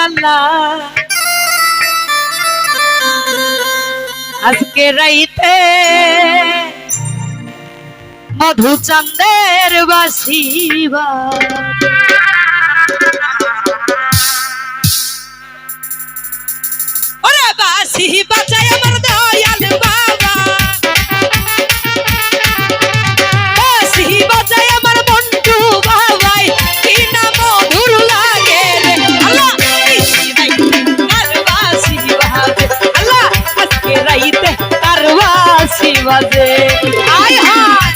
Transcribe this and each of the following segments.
আল্লাহ। আজকে রাইতে মধু চান্দের বাসিবা বাসি বাঁচায় আমার দয়াল বাঁশি বাজে আয় হায়!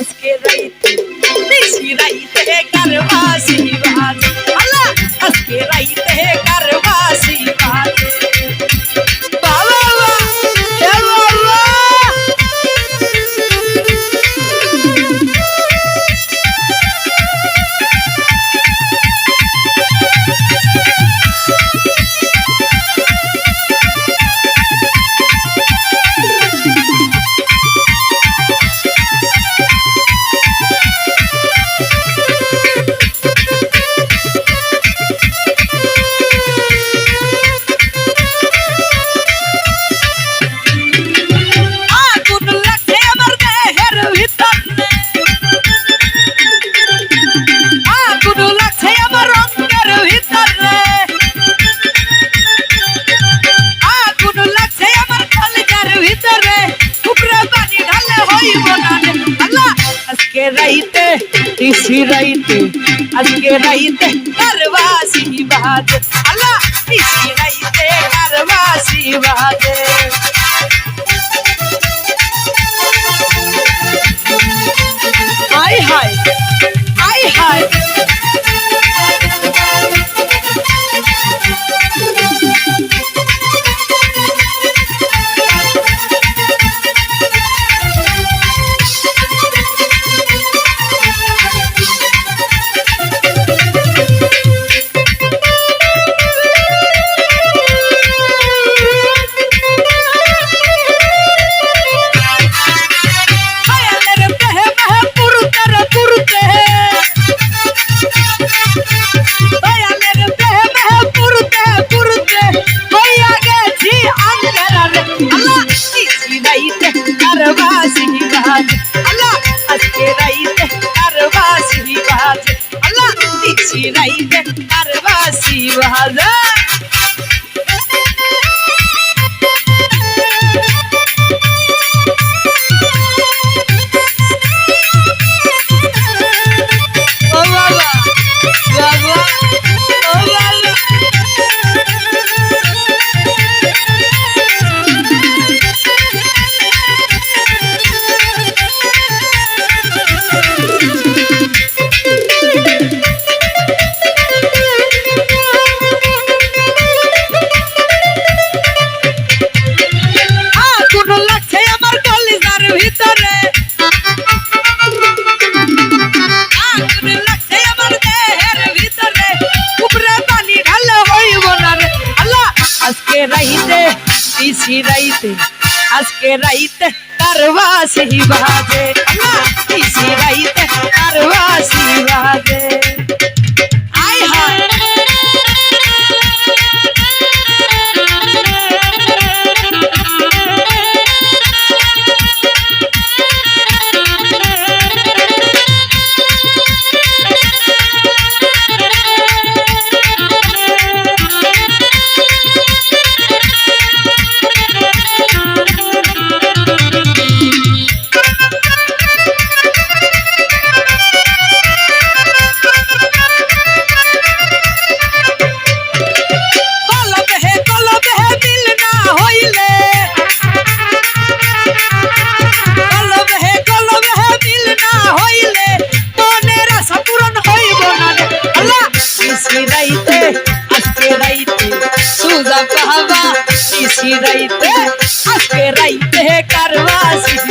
আজকে রাইতে বেশি রাইতে কারবাসি বাজ আল্লাহ আজকে রাইতে কার আজকে রাইতে তিসি রাইতে আজকে রাইতে কারবাসি বাজে আল্লাহ তিসি রাইতে কারবাসি বাজে হাই হাই হাই হাই বাসি রাইতে আর বাসি ভাজা রাইতে কারবা সেই বাজে কিসি রাইতে কারবা সেই বাজে Classic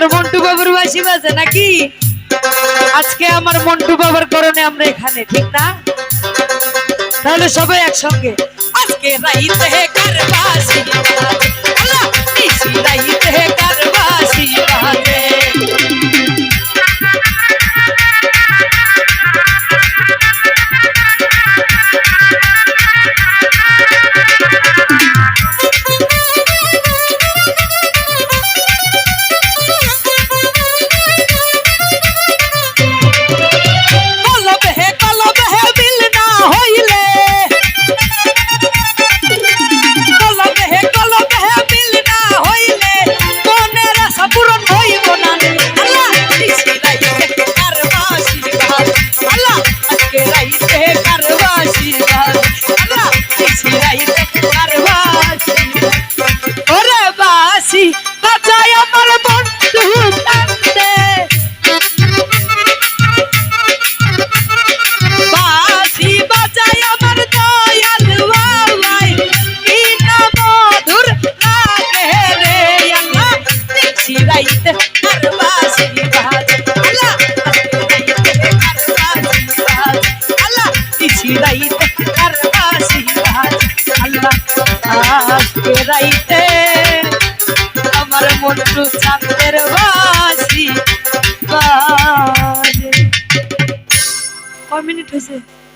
আমার মন্টু বাবুর বাসি বাজে নাকি? আজকে আমার মন্টু বাবার কারণে আমরা এখানে, ঠিক না? তাহলে সবাই একসঙ্গে। আজকে রাইতে কার বাসি রাইতে বাসি বাজে কয় মিনিট হয়েছে